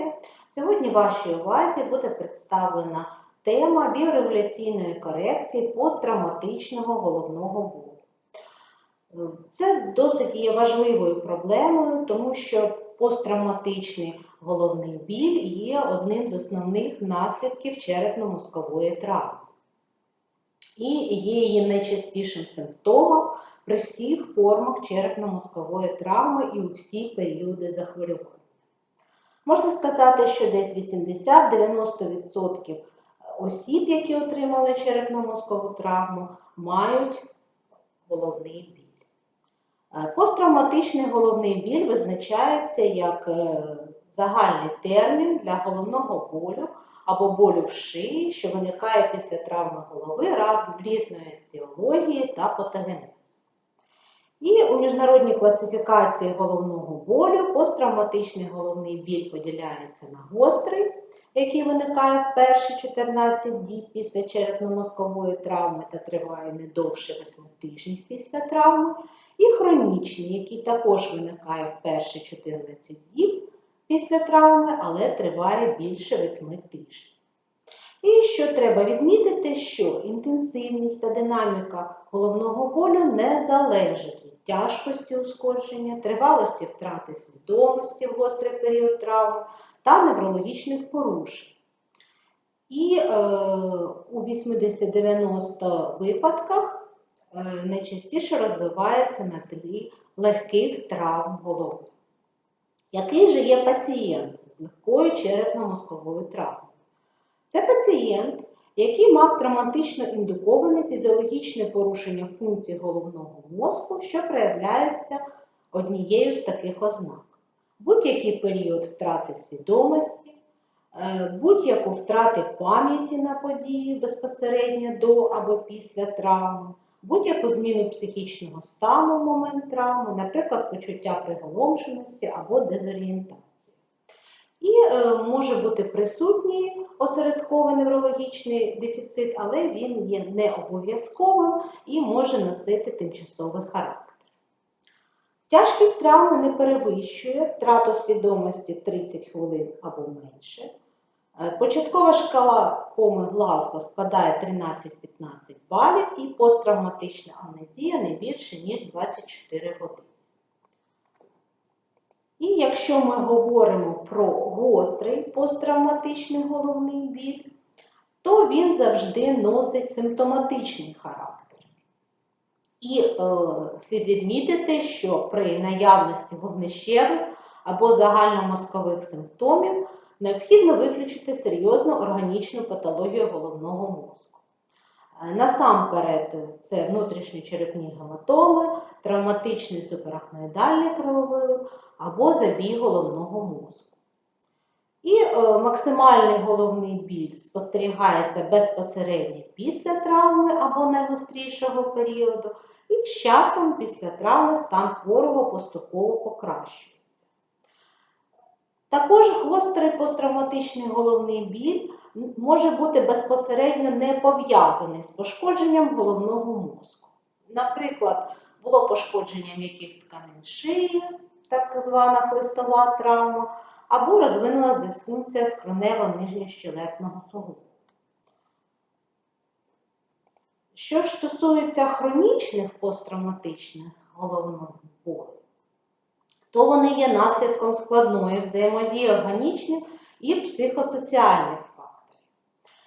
колеги. Сьогодні вашій увазі буде представлена тема біорегуляційної корекції посттравматичного головного болю. Це досить є важливою проблемою, тому що посттравматичний головний біль є одним з основних наслідків черепно-мозкової травми і є її найчастішим симптомом при всіх формах черепно-мозкової травми і у всі періоди захворювання. Можна сказати, що десь 80-90% осіб, які отримали черепно-мозкову травму, мають головний біль. Е, Посттравматичний головний біль визначається як е, загальний термін для головного болю або болю в шиї, що виникає після травми голови раз різної етіології та патогенезу. І у міжнародній класифікації головного болю посттравматичний головний біль поділяється на гострий, який виникає в перші 14 діб після черепно-мозкової травми та триває не довше 8 тижнів після травми, і хронічний, який також виникає в перші 14 діб після травми, але триває більше 8 тижнів. І що треба відмітити, що інтенсивність та динаміка головного болю не залежить від тяжкості ушкодження, тривалості втрати свідомості в гострий період травми та неврологічних порушень. І е, у 80-90 випадках е, найчастіше розвивається на тлі легких травм голови. Який же є пацієнт з легкою черепно-мозковою травмою? Це пацієнт, який мав травматично індуковане фізіологічне порушення функцій головного мозку, що проявляється однією з таких ознак. Будь-який період втрати свідомості, е, будь-яку втрати пам'яті на події безпосередньо до або після травми, будь-яку зміну психічного стану в момент травми, наприклад, почуття приголомшеності або дезорієнтації. І е, може бути присутній осередковий неврологічний дефіцит, але він є не обов'язковим і може носити тимчасовий характер. Тяжкість травми не перевищує втрату свідомості 30 хвилин або менше. Е, Початкова шкала коми Глазго складає 13-15 балів і посттравматична амнезія не більше, ніж 24 години. І якщо ми говоримо про гострий посттравматичний головний біль, то він завжди носить симптоматичний характер. І е, слід відмітити, що при наявності вогнищевих або загальномозкових симптомів необхідно виключити серйозну органічну патологію головного мозку. Е, Насамперед, це внутрішні черепні гематоми, травматичний суперахноїдальний крововилив або забій головного мозку. І е, максимальний головний біль спостерігається безпосередньо після травми або найгострішого періоду, і з часом після травми стан хворого поступово покращується. Також гострий посттравматичний головний біль може бути безпосередньо не пов'язаний з пошкодженням головного мозку. Наприклад, було пошкодження м'яких тканин шиї, так звана хлистова травма, або розвинулася дисфункція скронево-нижньощелепного суглобу. Що ж стосується хронічних посттравматичних головних болей, то вони є наслідком складної взаємодії органічних і психосоціальних.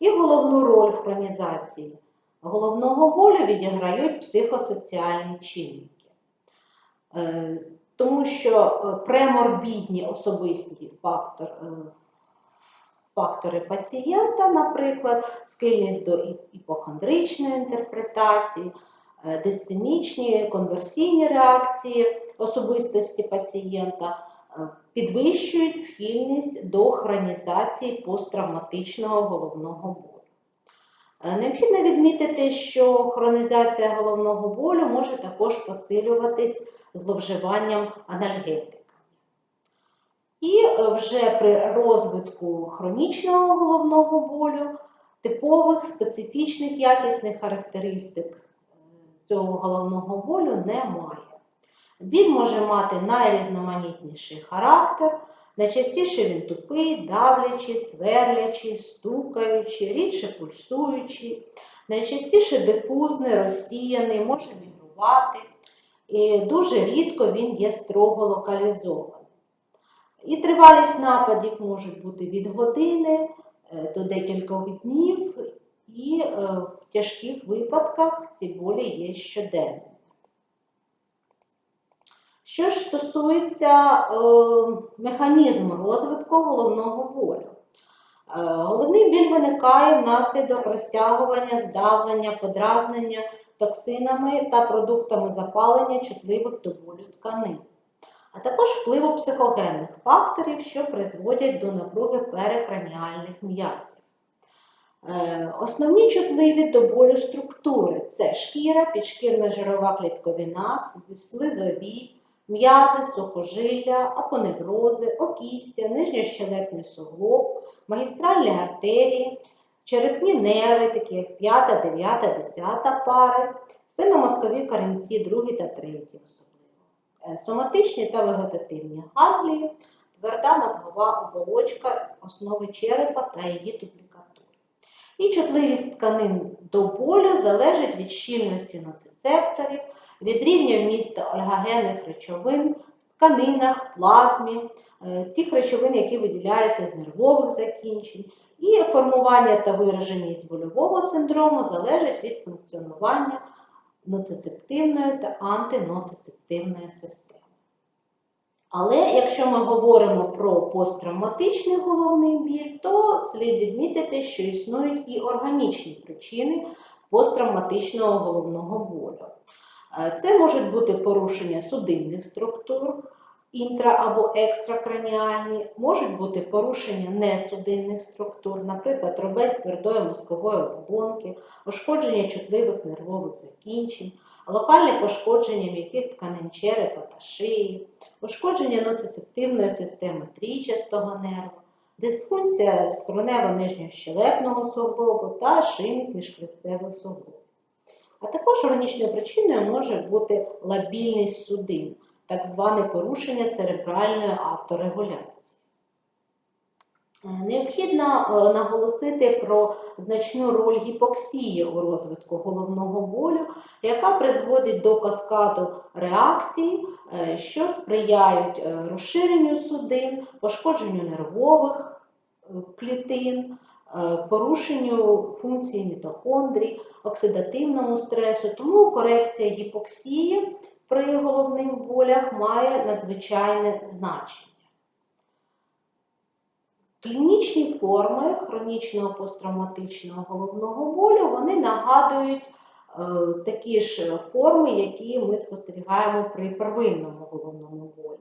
І головну роль в хронізації головного болю відіграють психосоціальні чинники. Е, Тому що е, преморбідні особисті фактор, е, фактори пацієнта, наприклад, схильність до іпохондричної інтерпретації, е, конверсійні реакції особистості пацієнта підвищують схильність до хронізації посттравматичного головного болю. Е, Необхідно відмітити, що хронізація головного болю може також посилюватись зловживанням анальгетиками. І е, вже при розвитку хронічного головного болю типових специфічних якісних характеристик е, цього головного болю немає. Біль може мати найрізноманітніший характер, Найчастіше він тупий, давлячий, сверлячий, стукаючий, рідше пульсуючий, найчастіше дифузний, розсіяний, може мігрувати, і дуже рідко він є строго локалізований. І тривалість нападів може бути від години е, до декількох днів, і е, в тяжких випадках ці болі є щоденними. Що ж стосується е, механізму розвитку головного болю, Е, головний біль виникає внаслідок розтягування, здавлення, подразнення токсинами та продуктами запалення чутливих до болю тканин, а також впливу психогенних факторів, що призводять до напруги перекраніальних м'язів. Е, Основні чутливі до болю структури це шкіра, підшкірна жирова клітковина, слизові, м'язи, сухожилля, апоневрози, окістя, нижньощелепний суглоб, магістральні артерії, черепні нерви, такі як 5, 9, 10 пари, спинномозкові корінці, 2 та 3 особливо, Е, соматичні та вегетативні ганглії, тверда мозгова оболочка основи черепа та її дублікатури. І чутливість тканин до болю залежить від щільності ноцицепторів, від рівня вмісту ольгогенних речовин в тканинах, плазмі, е, тих речовин, які виділяються з нервових закінчень. І формування та вираженість больового синдрому залежать від функціонування ноцицептивної та антиноцицептивної системи. Але якщо ми говоримо про посттравматичний головний біль, то слід відмітити, що існують і органічні причини посттравматичного головного болю. Це можуть бути порушення судинних структур, інтра- або екстракраніальні, можуть бути порушення несудинних структур, наприклад, рубець твердої мозкової оболонки, ушкодження чутливих нервових закінчень, локальне пошкодження м'яких тканин черепа та шиї, ушкодження ноцицептивної системи трійчастого нерва, дисфункція скронево-нижньощелепного суглобу та шийних міжхребцевих суглобів. А також хронічною причиною може бути лабільність судин, так зване порушення церебральної авторегуляції. Е, Необхідно е, наголосити про значну роль гіпоксії у розвитку головного болю, яка призводить до каскаду реакцій, е, що сприяють розширенню судин, пошкодженню нервових клітин, порушенню функції мітохондрій, оксидативному стресу. Тому корекція гіпоксії при головних болях має надзвичайне значення. Клінічні форми хронічного посттравматичного головного болю вони нагадують е, такі ж форми, які ми спостерігаємо при первинному головному болі.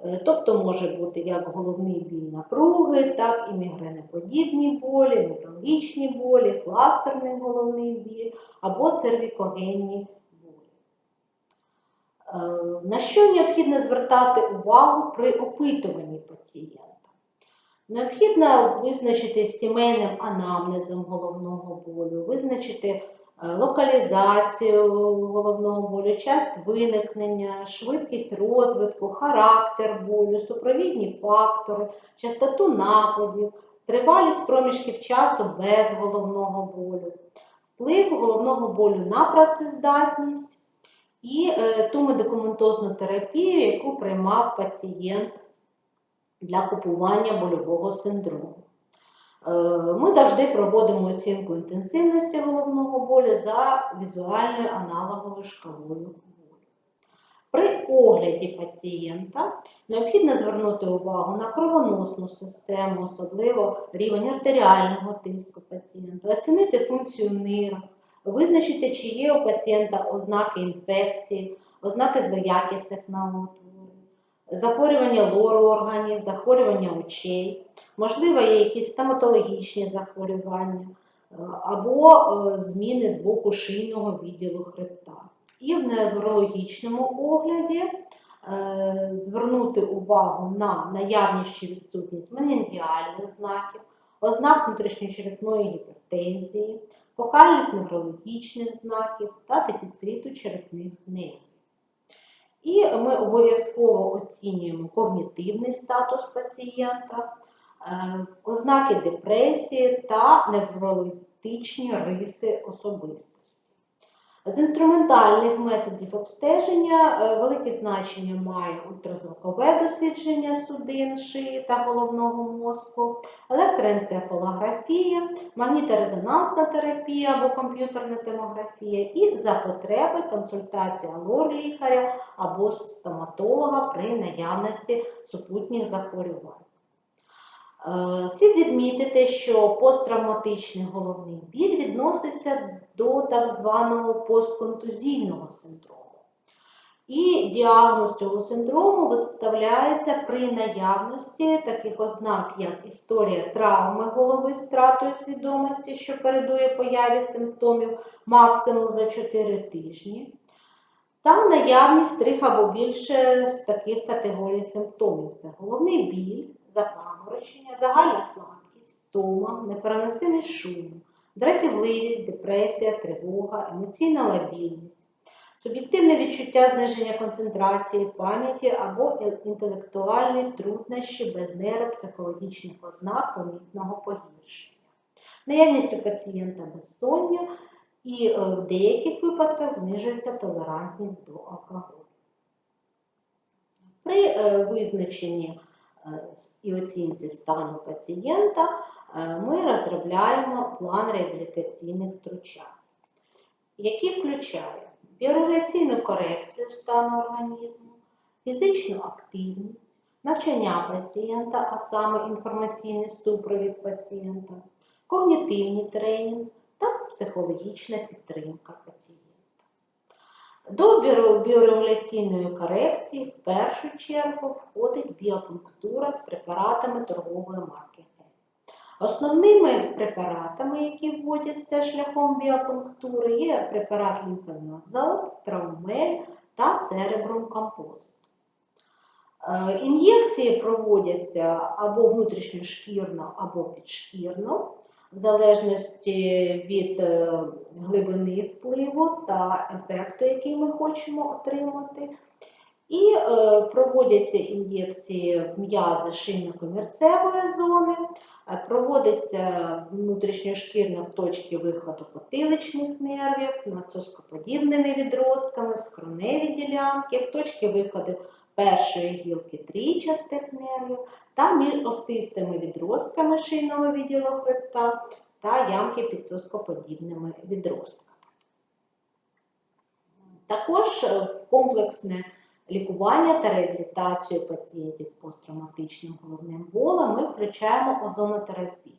Е, Тобто може бути як головний біль напруги, так і мігренеподібні болі, неврологічні болі, кластерний головний біль або цервікогенні болі. Е, На що необхідно звертати увагу при опитуванні пацієнта? Необхідно визначити сімейним анамнезом головного болю, визначити локалізацію головного болю, час виникнення, швидкість розвитку, характер болю, супровідні фактори, частоту нападів, тривалість проміжків часу без головного болю, вплив головного болю на працездатність і е, ту медикаментозну терапію, яку приймав пацієнт для купування больового синдрому. Е, Ми завжди проводимо оцінку інтенсивності головного болю за візуальною аналоговою шкалою болю. При огляді пацієнта необхідно звернути увагу на кровоносну систему, особливо рівень артеріального тиску пацієнта, оцінити функцію нирок, визначити, чи є у пацієнта ознаки інфекції, ознаки злоякісних новоутворень, захворювання лору органів, захворювання очей, можливо, є якісь стоматологічні захворювання е, або е, зміни з боку шийного відділу хребта. І в неврологічному огляді е, звернути увагу на наявність чи відсутність менінгіальних знаків, ознак внутрішньочерепної гіпертензії, фокальних неврологічних знаків та дефіциту черепних нервів. І ми обов'язково оцінюємо когнітивний статус пацієнта, ознаки депресії та неврологічні риси особистості. З інструментальних методів обстеження е, велике значення має ультразвукове дослідження судин, шиї та головного мозку, електроенцефалографія, магніторезонансна терапія або комп'ютерна томографія і за потреби консультація лор-лікаря або стоматолога при наявності супутніх захворювань. Е, Слід відмітити, що посттравматичний головний біль відноситься до так званого постконтузійного синдрому. І діагноз цього синдрому виставляється при наявності таких ознак, як історія травми голови з втратою свідомості, що передує появі симптомів максимум за 4 тижні, та наявність трьох або більше з таких категорій симптомів: це головний біль, запаморочення, загальна слабкість, втома, непереносимість шуму, дратівливість, депресія, тривога, емоційна лабільність, суб'єктивне відчуття зниження концентрації, пам'яті або інтелектуальні труднощі без нейропсихологічних ознак помітного погіршення, наявність у пацієнта безсоння і е, в деяких випадках знижується толерантність до алкоголю. При е, визначенні і оцінці стану пацієнта е, ми розробляємо план реабілітаційних втручань, який включає біорегуляційну корекцію стану організму, фізичну активність, навчання пацієнта, а саме інформаційний супровід пацієнта, когнітивний тренінг та психологічна підтримка пацієнта. До біо- біорегуляційної корекції в першу чергу входить біопунктура з препаратами торгової марки Г. Основними препаратами, які вводяться шляхом біопунктури, є препарат лімфоміазот, травмель та церебрум композит. Е, Ін'єкції проводяться або внутрішньошкірно, або підшкірно, в залежності від е, глибини впливу та ефекту, який ми хочемо отримати. І е, проводяться ін'єкції м'язи шийно-комірцевої зони, е, проводиться внутрішньошкірно в точки виходу потиличних нервів, над соскоподібними відростками, в скроневі ділянки, в точки виходу першої гілки трійчастих нервів та між остистими відростками шийного відділу хребта та ямки під соскоподібними відростками. Також е, комплексне лікування та реабілітацію пацієнтів з посттравматичним головним болем ми включаємо озонотерапію.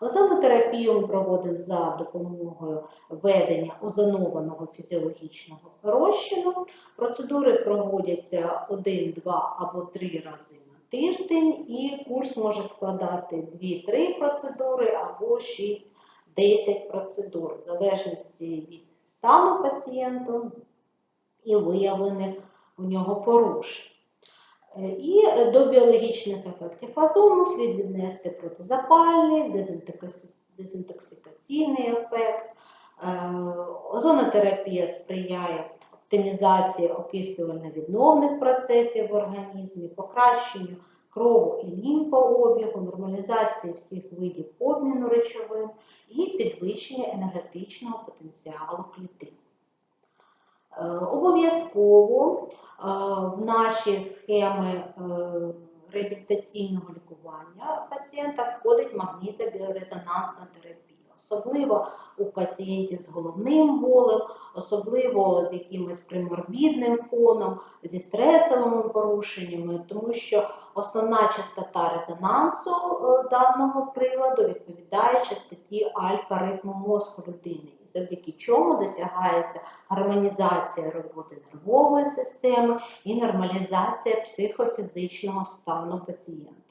Озонотерапію ми проводимо за допомогою введення озонованого фізіологічного розчину. Процедури проводяться 1, 2 або 3 рази на тиждень, і курс може складати 2-3 процедури або 6-10 процедур, в залежності від стану пацієнта і виявлених у нього порушень. Е, І до біологічних ефектів озону слід віднести протизапальний, дезінтоксикаційний ефект. Е, Озонотерапія сприяє оптимізації окислювально-відновних процесів в організмі, покращенню крову і лімфообігу, нормалізації всіх видів обміну речовин і підвищення енергетичного потенціалу клітин. Е, Обов'язково е, в наші схеми е, реабілітаційного лікування пацієнта входить магнітобіорезонансна терапія. Особливо у пацієнтів з головним болем, особливо з якимось приморбідним фоном, зі стресовими порушеннями, тому що основна частота резонансу е, даного приладу відповідає частоті альфа ритму мозку людини, завдяки чому досягається гармонізація роботи нервової системи і нормалізація психофізичного стану пацієнта.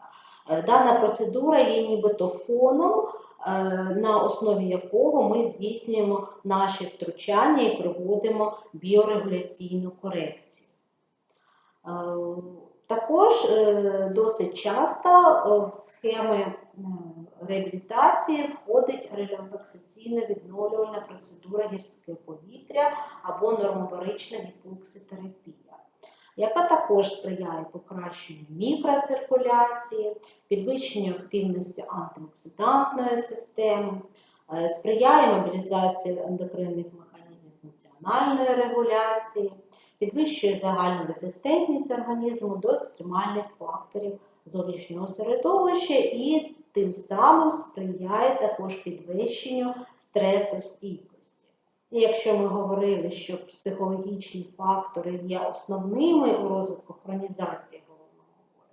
Е, Дана процедура є нібито фоном, е, на основі якого ми здійснюємо наші втручання і проводимо біорегуляційну корекцію. Е, Також досить часто в схеми реабілітації входить релаксаційна відновлювальна процедура гірське повітря або нормобарична гіпокситерапія. Яка також сприяє покращенню мікроциркуляції, підвищенню активності антиоксидантної системи, е, сприяє мобілізації ендокринних механізмів функціональної регуляції, підвищує загальну резистентність організму до екстремальних факторів зовнішнього середовища і тим самим сприяє також підвищенню стресостійкості. Якщо ми говорили, що психологічні фактори є основними у розвитку хронізації головного болю,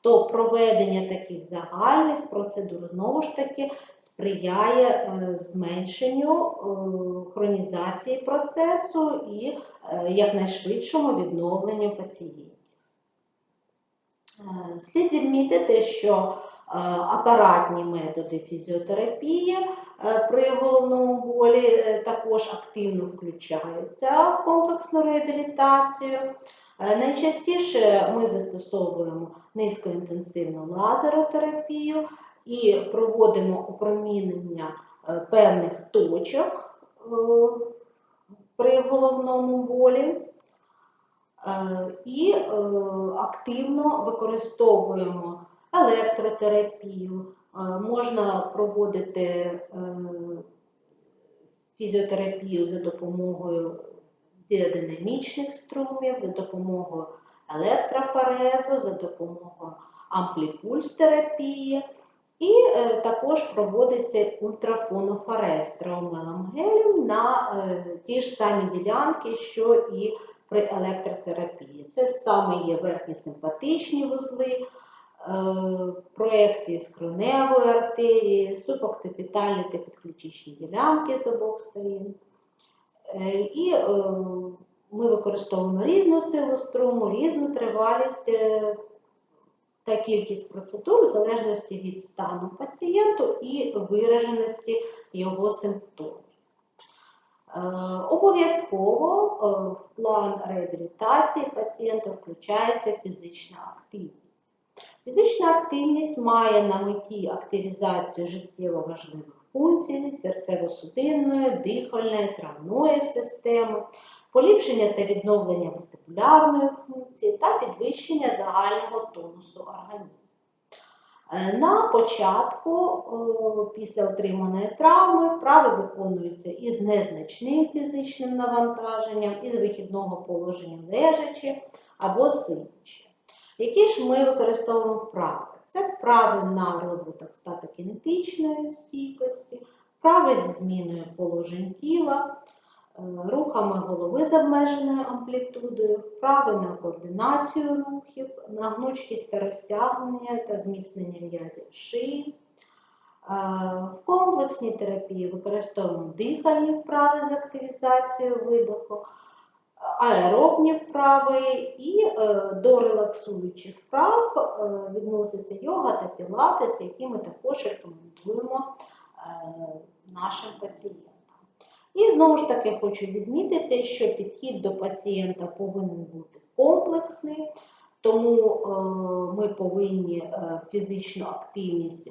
то проведення таких загальних процедур знову ж таки сприяє е, зменшенню е, хронізації процесу і е, якнайшвидшому відновленню пацієнтів. Слід відмітити, що апаратні методи фізіотерапії е, при головному болі е, також активно включаються в комплексну реабілітацію. Е, Найчастіше ми застосовуємо низькоінтенсивну лазеротерапію і проводимо опромінення е, певних точок е, при головному болі. Е, І е, активно використовуємо електротерапію, е, можна проводити е, фізіотерапію за допомогою біодинамічних струмів, за допомогою електрофорезу, за допомогою ампліпульс-терапії. І е, також проводиться ультрафонофорез травмелом гелем на ті ж самі ділянки, що і при електротерапії. Це саме є верхні симпатичні вузли, проекції скроневої артерії, субоктипітальні та підключичні ділянки з обох сторін. Е, І е, ми використовуємо різну силу струму, різну тривалість е, та кількість процедур в залежності від стану пацієнту і вираженості його симптомів. Е, Обов'язково е, в план реабілітації пацієнта включається фізична активність. Фізична активність має на меті активізацію життєво важливих функцій серцево-судинної, дихальної, травної системи, поліпшення та відновлення вестибулярної функції та підвищення загального тонусу організму. Е, На початку, е, після отриманої травми, вправи виконуються із незначним фізичним навантаженням, із вихідного положення лежачи або сидячи. Які ж ми використовуємо вправи? Це вправи на розвиток статокінетичної стійкості, вправи зі зміною положень тіла, е, рухами голови з обмеженою амплітудою, вправи на координацію рухів, на гнучкість та розтягнення та зміцнення м'язів шиї. Е, В комплексній терапії використовуємо дихальні вправи з активізацією видоху, аеробні вправи і е, до релаксуючих вправ е, відноситься йога та пілатес, які ми також рекомендуємо е, нашим пацієнтам. І знову ж таки хочу відмітити, що підхід до пацієнта повинен бути комплексний, тому ми повинні фізичну активність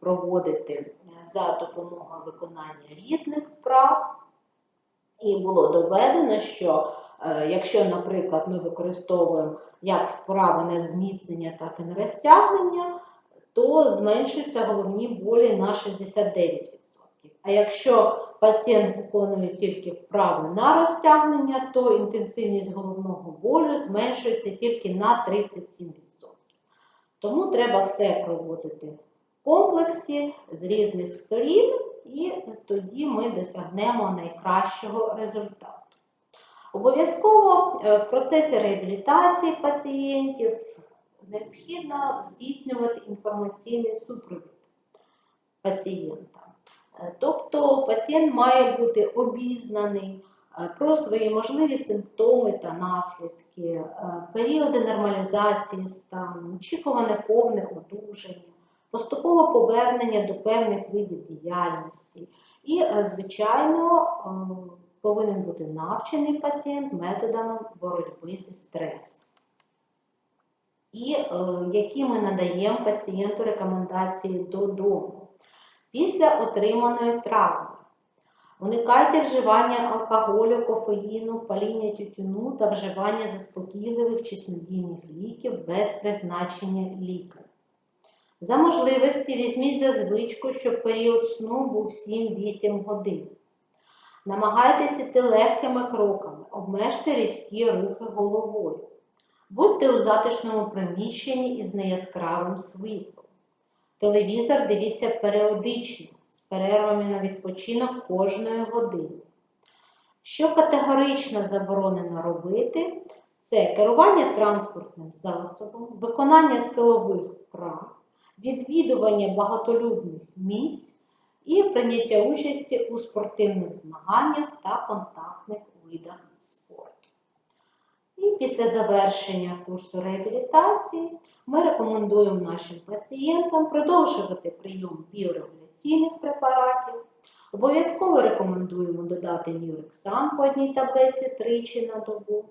проводити за допомогою виконання різних вправ. І було доведено, що е, якщо, наприклад, ми використовуємо як вправи на зміцнення, так і на розтягнення, то зменшуються головні болі на 69%. А якщо пацієнт виконує тільки вправи на розтягнення, то інтенсивність головного болю зменшується тільки на 37%. Тому треба все проводити в комплексі з різних сторін, і тоді ми досягнемо найкращого результату. Обов'язково е, в процесі реабілітації пацієнтів необхідно здійснювати інформаційний супровід пацієнта. Е, Тобто пацієнт має бути обізнаний е, про свої можливі симптоми та наслідки, періоди нормалізації стану, очікуване повне одужання, поступове повернення до певних видів діяльності. І, е, звичайно, е, повинен бути навчений пацієнт методами боротьби зі стресом. І е, які ми надаємо пацієнту рекомендації додому після отриманої травми. Уникайте вживання алкоголю, кофеїну, паління тютюну та вживання заспокійливих чи снодійних ліків без призначення лікаря. За можливості візьміть за звичку, щоб період сну був 7-8 годин. Намагайтеся йти легкими кроками, обмежте різкі рухи головою. Будьте у затишному приміщенні із неяскравим світлом. Телевізор дивіться періодично, з перервами на відпочинок кожної години. Що категорично заборонено робити, це керування транспортним засобом, виконання силових вправ, відвідування багатолюдних місць і прийняття участі у спортивних змаганнях та контактних видах спорту. І після завершення курсу реабілітації ми рекомендуємо нашим пацієнтам продовжувати прийом біорегуляційних препаратів. Обов'язково рекомендуємо додати Нюрекстан по одній таблетці тричі на добу.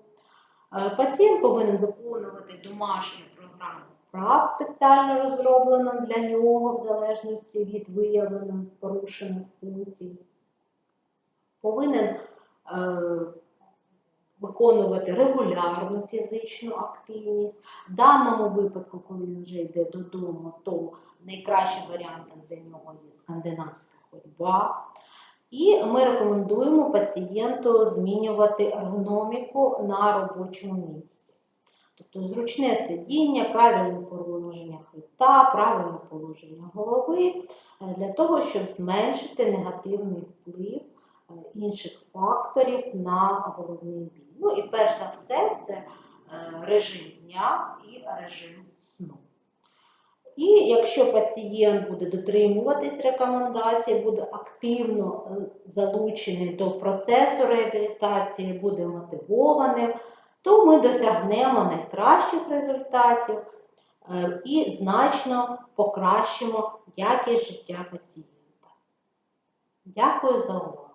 Е, Пацієнт повинен виконувати домашню програму вправ, спеціально розроблену для нього в залежності від виявлених порушених функцій. Повинен е, виконувати регулярну фізичну активність. В даному випадку, коли він вже йде додому, то найкращим варіантом для нього є скандинавська ходьба. І ми рекомендуємо пацієнту змінювати ергономіку на робочому місці. Тобто зручне сидіння, правильне положення хребта, правильне положення голови е, для того, щоб зменшити негативний вплив е, інших факторів на головний біль. Ну і перш за все, це е, режим дня і режим сну. І якщо пацієнт буде дотримуватись рекомендацій, буде активно залучений до процесу реабілітації, буде мотивованим, то ми досягнемо найкращих результатів е, і значно покращимо якість життя пацієнта. Дякую за увагу.